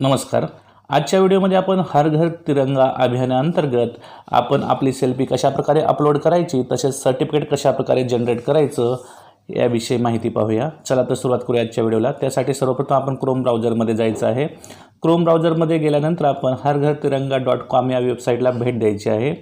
नमस्कार. आजच्या व्हिडिओमध्ये आपण हर घर तिरंगा अभियानाअंतर्गत आपण आपली सेल्फी कशाप्रकारे अपलोड करायची तसेच सर्टिफिकेट कशाप्रकारे जनरेट करायचं याविषयी माहिती पाहूया. चला तर सुरुवात करूया आजच्या व्हिडिओला. त्यासाठी सर्वप्रथम आपण क्रोम ब्राउझरमध्ये जायचं आहे. क्रोम ब्राउझरमध्ये गेल्यानंतर आपण हर घर तिरंगा डॉट कॉम या वेबसाईटला भेट द्यायची आहे.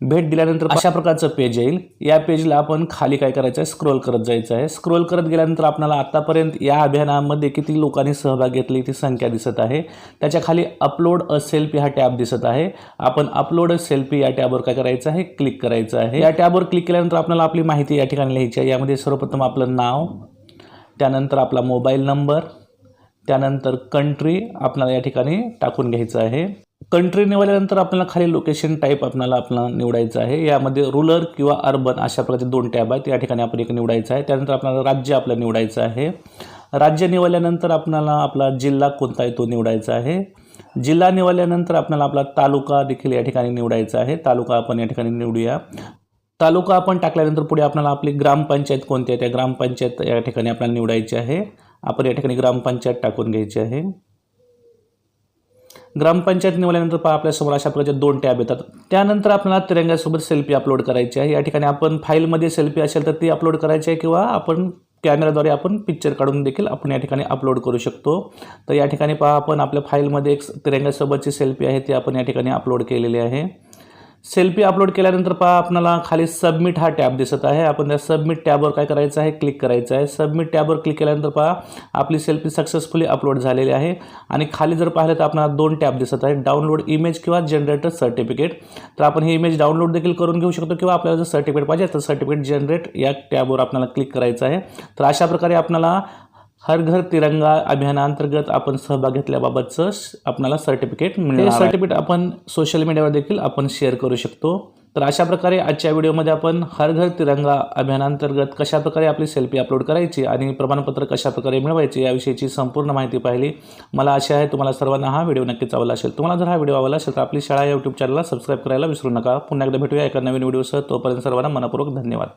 भेट दिल्यानंतर अशा प्रकारचं पेज येईल. या पेजला आपण खाली काय करायचं आहे स्क्रोल करत जायचं आहे. स्क्रोल करत गेल्यानंतर आपल्याला आतापर्यंत या अभियानामध्ये किती लोकांनी सहभाग घेतली ती संख्या दिसत आहे. त्याच्याखाली अपलोड अ सेल्फी हा टॅब दिसत आहे. आपण अपलोड अ सेल्फी या टॅबवर काय करायचं आहे? क्लिक करायचं आहे. या टॅबवर क्लिक केल्यानंतर आपल्याला आपली माहिती या ठिकाणी लिहायची आहे. यामध्ये सर्वप्रथम आपलं नाव त्यानंतर आपला मोबाईल नंबर त्यानंतर कंट्री आपल्याला या ठिकाणी टाकून घ्यायचं आहे. कंट्री निवडल्यानंतर आपल्याला खाली लोकेशन टाईप आपल्याला आपला निवडायचं आहे. यामध्ये रुरल किंवा अर्बन अशा प्रकारचे दोन टॅब आहेत. या ठिकाणी आपण एक निवडायचं आहे. त्यानंतर आपल्याला राज्य आपलं निवडायचं आहे. राज्य निवडल्यानंतर आपल्याला आपला जिल्हा कोणता आहे तो निवडायचा आहे. जिल्हा निवडल्यानंतर आपल्याला आपला तालुका देखील या ठिकाणी निवडायचा आहे. तालुका आपण या ठिकाणी निवडूया. तालुका आपण टाकल्यानंतर पुढे आपल्याला आपली ग्रामपंचायत कोणती आहे? त्या ग्रामपंचायत या ठिकाणी आपल्याला निवडायची आहे. आपण या ठिकाणी ग्रामपंचायत टाकून घ्यायची आहे. ग्रामपंचायत निवडल्यानंतर पहा आपल्यासमोर अशा प्रकारचे दोन टॅब येतात. त्यानंतर आपल्याला तिरंग्यासोबत सेल्फी अपलोड करायची आहे. या ठिकाणी आपण फाईलमध्ये सेल्फी असेल तर ती अपलोड करायची आहे किंवा आपण कॅमेराद्वारे आपण पिक्चर काढून देखील आपण या ठिकाणी अपलोड करू शकतो. तर या ठिकाणी पहा आपण आपल्या फाईलमध्ये एक तिरंग्यासोबतची सेल्फी आहे ती आपण या ठिकाणी अपलोड केलेली आहे. सेल्फी अपलोड केल्यानंतर पहा आपल्याला खाली सबमिट हा टॅब दिसत आहे. आपण त्या सबमिट टॅबवर काय करायचं आहे? क्लिक करायचं आहे. सबमिट टॅबवर क्लिक केल्यानंतर पहा आपली सेल्फी सक्सेसफुली अपलोड झालेली आहे. आणि खाली जर पाहिलं तर आपल्याला दोन टॅब दिसत आहे डाउनलोड इमेज किंवा जनरेटर सर्टिफिकेट तर आपण हे इमेज डाउनलोड देखील करून घेऊ शकतो किंवा आपल्याला जर सर्टिफिकेट पाहिजे तर सर्टिफिकेट जनरेट या टॅबवर आपल्याला क्लिक करायचं आहे. तर अशा प्रकारे आपल्याला हर घर तिरंगा अभियानांतर्गत आपण सहभाग घेतल्याबाबतचं आपल्याला सर्टिफिकेट मिळेल सर्टिफिकेट आपण सोशल मीडियावर देखील आपण शेअर करू शकतो. तर अशा प्रकारे आजच्या व्हिडिओमध्ये आपण हर घर तिरंगा अभियानांतर्गत कशा प्रकारे आपली सेल्फी अपलोड करायची आणि प्रमाणपत्र कशा प्रकारे मिळवायचे याविषयीची संपूर्ण माहिती पाहिली. मला आशा आहे तुम्हाला सर्वांना हा व्हिडिओ नक्कीच आवडला असेल. तुम्हाला जर हा व्हिडिओ आवडला असेल तर आपली शाळा यूट्यूब चॅनलला सबस्क्राईब करायला विसरू नका. पुन्हा एकदा भेटूया एका नवीन व्हिडिओसह. तोपर्यंत सर्वांना मनपूर्वक धन्यवाद.